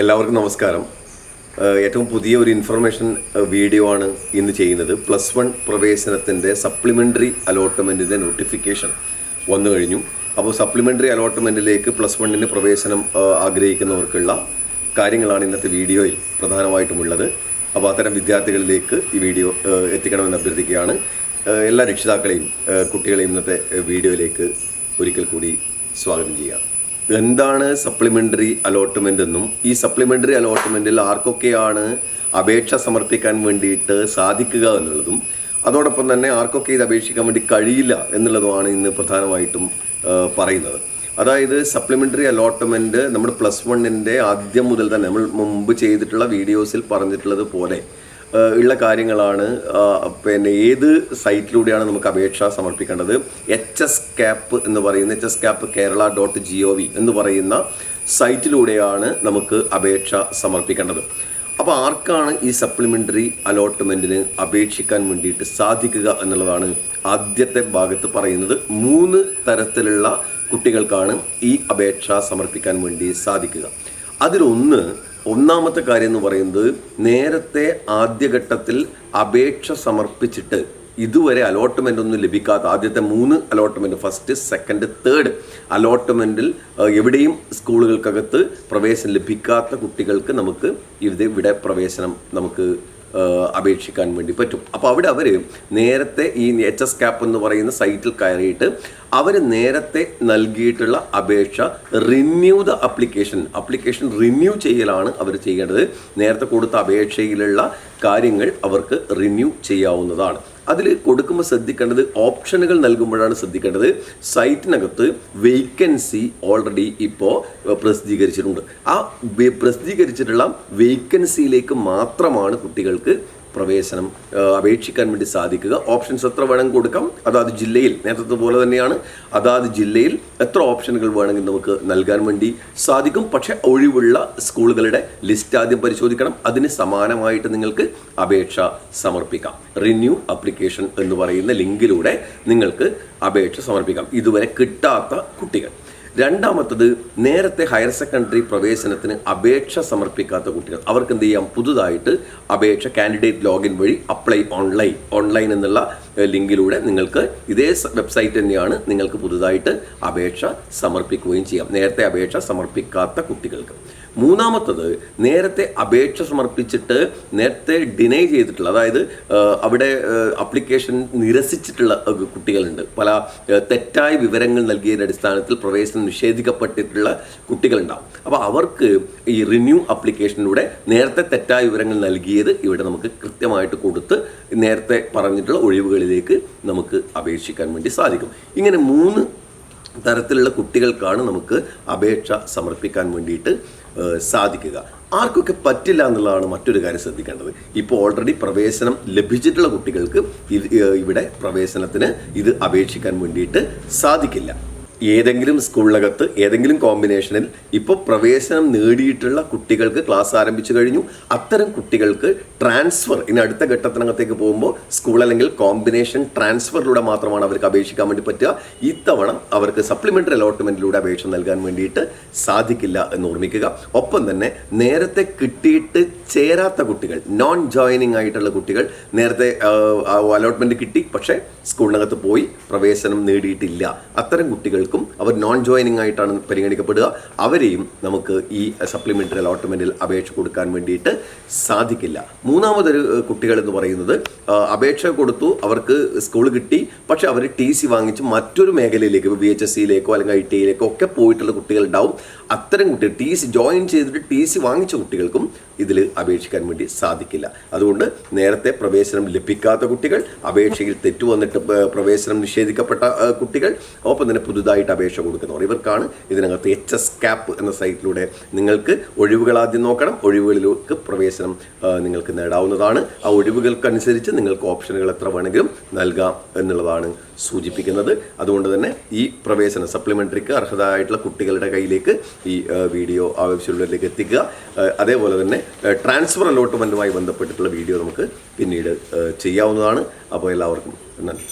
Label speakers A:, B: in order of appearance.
A: എല്ലാവർക്കും നമസ്കാരം. ഏറ്റവും പുതിയ ഒരു ഇൻഫർമേഷൻ വീഡിയോ ആണ് ഇന്ന് ചെയ്യുന്നത്. പ്ലസ് വൺ പ്രവേശനത്തിന്റെ സപ്ലിമെന്ററി അലോട്ട്മെന്റിന്റെ നോട്ടിഫിക്കേഷൻ വന്നു കഴിഞ്ഞു. അപ്പോൾ സപ്ലിമെന്ററി അലോട്ട്മെന്റിലേക്ക് പ്ലസ് വണ്ണിന് പ്രവേശനം ആഗ്രഹിക്കുന്നവർക്കുള്ള കാര്യങ്ങളാണ് ഇന്നത്തെ വീഡിയോയിൽ പ്രധാനമായിട്ടുമുള്ളത്. അപ്പോൾ അത്തരം വിദ്യാർത്ഥികളിലേക്ക് ഈ വീഡിയോ എത്തിക്കണമെന്ന് അഭ്യർത്ഥിക്കുകയാണ്. എല്ലാ രക്ഷിതാക്കളെയും കുട്ടികളെയും ഇന്നത്തെ വീഡിയോയിലേക്ക് ഒരിക്കൽ കൂടി സ്വാഗതം ചെയ്യാം എന്താണ് സപ്ലിമെന്ററി അലോട്ട്മെന്റ് എന്നും ഈ സപ്ലിമെന്ററി അലോട്ട്മെന്റിൽ ആർക്കൊക്കെയാണ് അപേക്ഷ സമർപ്പിക്കാൻ വേണ്ടിയിട്ട് സാധിക്കുക എന്നുള്ളതും അതോടൊപ്പം തന്നെ ആർക്കൊക്കെ ഇത് അപേക്ഷിക്കാൻ വേണ്ടി കഴിയില്ല എന്നുള്ളതുമാണ് ഇന്ന് പ്രധാനമായിട്ടും പറയുന്നത്. അതായത് സപ്ലിമെന്ററി അലോട്ട്മെന്റ് നമ്മുടെ പ്ലസ് വണ്ണിന്റെ ആദ്യം മുതൽ തന്നെ നമ്മൾ മുമ്പ് ചെയ്തിട്ടുള്ള വീഡിയോസിൽ പറഞ്ഞിട്ടുള്ളത് പോലെ ഉള്ള കാര്യങ്ങളാണ് പിന്നെ ഏത് സൈറ്റിലൂടെയാണ് നമുക്ക് അപേക്ഷ സമർപ്പിക്കേണ്ടത്? എച്ച് എസ് ക്യാപ്പ് എന്ന് പറയുന്ന H S cap Kerala dot G O V എന്ന് പറയുന്ന സൈറ്റിലൂടെയാണ് നമുക്ക് അപേക്ഷ സമർപ്പിക്കേണ്ടത്. അപ്പോൾ ആർക്കാണ് ഈ സപ്ലിമെന്ററി അലോട്ട്മെന്റിന് അപേക്ഷിക്കാൻ വേണ്ടിയിട്ട് സാധിക്കുക എന്നുള്ളതാണ് ആദ്യത്തെ ഭാഗത്ത് പറയുന്നത്. മൂന്ന് തരത്തിലുള്ള കുട്ടികൾക്കാണ് ഈ അപേക്ഷ സമർപ്പിക്കാൻ വേണ്ടി സാധിക്കുക. അതിലൊന്ന് ഒന്നാമത്തെ കാര്യം എന്ന് പറയുന്നത് നേരത്തെ ആദ്യഘട്ടത്തിൽ അപേക്ഷ സമർപ്പിച്ചിട്ട് ഇതുവരെ അലോട്ട്മെന്റ് ഒന്നും ലഭിക്കാത്ത ആദ്യത്തെ മൂന്ന് അലോട്ട്മെന്റ് ഫസ്റ്റ് സെക്കൻഡ് തേർഡ് അലോട്ട്മെന്റിൽ എവിടെയും സ്കൂളുകൾക്കകത്ത് പ്രവേശനം ലഭിക്കാത്ത കുട്ടികൾക്ക് നമുക്ക് ഇവിടെ പ്രവേശനം നമുക്ക് അപേക്ഷിക്കാൻ വേണ്ടി പറ്റും. അപ്പോൾ അവിടെ അവർ നേരത്തെ ഈ എച്ച് എസ് ക്യാപ്പ് എന്ന് പറയുന്ന സൈറ്റിൽ കയറിയിട്ട് അവർ നേരത്തെ നൽകിയിട്ടുള്ള അപേക്ഷ renew the application application renew ചെയ്യലാണ് അവർ ചെയ്യേണ്ടത്. നേരത്തെ കൊടുത്ത അപേക്ഷയിലുള്ള കാര്യങ്ങൾ അവർക്ക് റിന്യൂ ചെയ്യാവുന്നതാണ്. അതിൽ കൊടുക്കുമ്പോൾ ശ്രദ്ധിക്കേണ്ടത് ഓപ്ഷനുകൾ നൽകുമ്പോഴാണ് ശ്രദ്ധിക്കേണ്ടത്. സൈറ്റിനകത്ത് വേക്കൻസി ഓൾറെഡി ഇപ്പോൾ പ്രസിദ്ധീകരിച്ചിട്ടുണ്ട്. ആ പ്രസിദ്ധീകരിച്ചിട്ടുള്ള വേക്കൻസിയിലേക്ക് മാത്രമാണ് കുട്ടികൾക്ക് പ്രവേശനം അപേക്ഷിക്കാൻ വേണ്ടി സാധിക്കുക. ഓപ്ഷൻസ് എത്ര വേണമെങ്കിൽ കൊടുക്കാം. അതാത് ജില്ലയിൽ നേരത്തെ പോലെ തന്നെയാണ് അതാത് ജില്ലയിൽ എത്ര ഓപ്ഷനുകൾ വേണമെങ്കിൽ നമുക്ക് നൽകാൻ വേണ്ടി സാധിക്കും. പക്ഷെ ഒഴിവുള്ള സ്കൂളുകളുടെ ലിസ്റ്റ് ആദ്യം പരിശോധിക്കണം. അതിന് സമാനമായിട്ട് നിങ്ങൾക്ക് അപേക്ഷ സമർപ്പിക്കാം. റിന്യൂ അപ്ലിക്കേഷൻ എന്ന് പറയുന്ന ലിങ്കിലൂടെ നിങ്ങൾക്ക് അപേക്ഷ സമർപ്പിക്കാം. ഇതുവരെ കിട്ടാത്ത കുട്ടികൾ. രണ്ടാമത്തത് നേരത്തെ ഹയർ സെക്കൻഡറി പ്രവേശനത്തിന് അപേക്ഷ സമർപ്പിക്കാത്ത കുട്ടികൾ. അവർക്ക് എന്ത് ചെയ്യാം? പുതുതായിട്ട് അപേക്ഷ കാൻഡിഡേറ്റ് ലോഗിൻ വഴി അപ്ലൈ ഓൺലൈൻ ഓൺലൈൻ എന്നുള്ള ലിങ്കിലൂടെ നിങ്ങൾക്ക് ഇതേ വെബ്സൈറ്റ് തന്നെയാണ് നിങ്ങൾക്ക് പുതുതായിട്ട് അപേക്ഷ സമർപ്പിക്കുകയും ചെയ്യാം. നേരത്തെ അപേക്ഷ സമർപ്പിക്കാത്ത കുട്ടികൾക്ക്. മൂന്നാമത്തത് നേരത്തെ അപേക്ഷ സമർപ്പിച്ചിട്ട് നേരത്തെ ഡിനൈ ചെയ്തിട്ടുള്ള അതായത് അവിടെ അപ്ലിക്കേഷൻ നിരസിച്ചിട്ടുള്ള കുട്ടികളുണ്ട്. പല തെറ്റായ വിവരങ്ങൾ നൽകിയതിന്റെ അടിസ്ഥാനത്തിൽ പ്രവേശനം നിഷേധിക്കപ്പെട്ടിട്ടുള്ള കുട്ടികളുണ്ടാവും. അപ്പോൾ അവർക്ക് ഈ റിന്യൂ അപ്ലിക്കേഷനിലൂടെ നേരത്തെ തെറ്റായ വിവരങ്ങൾ നൽകിയത് ഇവിടെ നമുക്ക് കൃത്യമായിട്ട് കൊടുത്ത് നേരത്തെ പറഞ്ഞിട്ടുള്ള ഒഴിവുകളിലേക്ക് നമുക്ക് അപേക്ഷിക്കാൻ വേണ്ടി സാധിക്കും. ഇങ്ങനെ മൂന്ന് തരത്തിലുള്ള കുട്ടികൾക്കാണ് നമുക്ക് അപേക്ഷ സമർപ്പിക്കാൻ വേണ്ടിയിട്ട് സാധിക്കുക. ആർക്കൊക്കെ പറ്റില്ല എന്നുള്ളതാണ് മറ്റൊരു കാര്യം ശ്രദ്ധിക്കേണ്ടത്. ഇപ്പോൾ ഓൾറെഡി പ്രവേശനം ലഭിച്ചിട്ടുള്ള കുട്ടികൾക്ക് ഇത് ഇവിടെ പ്രവേശനത്തിന് ഇത് അപേക്ഷിക്കാൻ വേണ്ടിയിട്ട് സാധിക്കില്ല. ഏതെങ്കിലും സ്കൂളിനകത്ത് ഏതെങ്കിലും കോമ്പിനേഷനിൽ ഇപ്പോൾ പ്രവേശനം നേടിയിട്ടുള്ള കുട്ടികൾക്ക് ക്ലാസ് ആരംഭിച്ചു കഴിഞ്ഞു. അത്തരം കുട്ടികൾക്ക് ട്രാൻസ്ഫർ ഇനി അടുത്ത ഘട്ടത്തിനകത്തേക്ക് പോകുമ്പോൾ സ്കൂൾ അല്ലെങ്കിൽ കോമ്പിനേഷൻ ട്രാൻസ്ഫറിലൂടെ മാത്രമാണ് അവർക്ക് അപേക്ഷിക്കാൻ വേണ്ടി പറ്റുക. ഇത്തവണ അവർക്ക് സപ്ലിമെന്ററി അലോട്ട്മെന്റിലൂടെ അപേക്ഷ നൽകാൻ വേണ്ടിയിട്ട് സാധിക്കില്ല എന്ന് ഓർമ്മിക്കുക. ഒപ്പം തന്നെ നേരത്തെ കിട്ടിയിട്ട് ചേരാത്ത കുട്ടികൾ നോൺ ജോയിനിങ് ആയിട്ടുള്ള കുട്ടികൾ നേരത്തെ അലോട്ട്മെന്റ് കിട്ടി പക്ഷേ സ്കൂളിനകത്ത് പോയി പ്രവേശനം നേടിയിട്ടില്ല. അത്തരം കുട്ടികൾക്കും അവർ നോൺ ജോയിനിങ് ആയിട്ടാണ് പരിഗണിക്കപ്പെടുക. അവരെയും നമുക്ക് ഈ സപ്ലിമെന്ററി അലോട്ട്മെന്റിൽ അപേക്ഷ കൊടുക്കാൻ വേണ്ടിയിട്ട് സാധിക്കില്ല. മൂന്നാമതൊരു കുട്ടികൾ എന്ന് പറയുന്നത് അപേക്ഷ കൊടുത്തു അവർക്ക് സ്കൂൾ കിട്ടി. പക്ഷേ അവർ ടി സി വാങ്ങിച്ച് മറ്റൊരു മേഖലയിലേക്ക് ബി എച്ച് എസ് സിയിലേക്കോ അല്ലെങ്കിൽ ഐ ടി ഐയിലേക്കോ ഒക്കെ പോയിട്ടുള്ള കുട്ടികളുണ്ടാവും. അത്തരം കുട്ടികൾ ടി സി ജോയിൻ ചെയ്തിട്ട് ടി സി വാങ്ങിച്ച കുട്ടികൾക്കും ഇതിൽ അപേക്ഷിക്കാൻ വേണ്ടി സാധിക്കില്ല. അതുകൊണ്ട് നേരത്തെ പ്രവേശനം ലഭിക്കാത്ത കുട്ടികൾ അപേക്ഷയിൽ തെറ്റു വന്നിട്ട് പ്രവേശനം നിഷേധിക്കപ്പെട്ട കുട്ടികൾ ഒപ്പം തന്നെ പുതുതായിട്ട് അപേക്ഷ കൊടുക്കുന്നവർ. ഇവർക്കാണ് ഇതിനകത്ത് എച്ച് എസ് ക്യാപ്പ് എന്ന സൈറ്റിലൂടെ നിങ്ങൾക്ക് ഒഴിവുകൾ ആദ്യം നോക്കണം. ഒഴിവുകളിലേക്ക് പ്രവേശനം നിങ്ങൾക്ക് നേടാവുന്നതാണ്. ആ ഒഴിവുകൾക്കനുസരിച്ച് നിങ്ങൾക്ക് ഓപ്ഷനുകൾ എത്ര വേണമെങ്കിലും നൽകാം എന്നുള്ളതാണ് സൂചിപ്പിക്കുന്നത്. അതുകൊണ്ട് തന്നെ ഈ പ്രവേശന സപ്ലിമെന്ററിക്ക് അർഹതയായിട്ടുള്ള കുട്ടികളുടെ കയ്യിലേക്ക് ഈ വീഡിയോ ആവശ്യമുള്ളവരിലേക്ക് എത്തിക്കുക. അതേപോലെ തന്നെ ട്രാൻസ്ഫർ അലോട്ട്മെന്റുമായി ബന്ധപ്പെട്ടിട്ടുള്ള വീഡിയോ നമുക്ക് പിന്നീട് ചെയ്യാവുന്നതാണ്. അപ്പോൾ എല്ലാവർക്കും നന്ദി.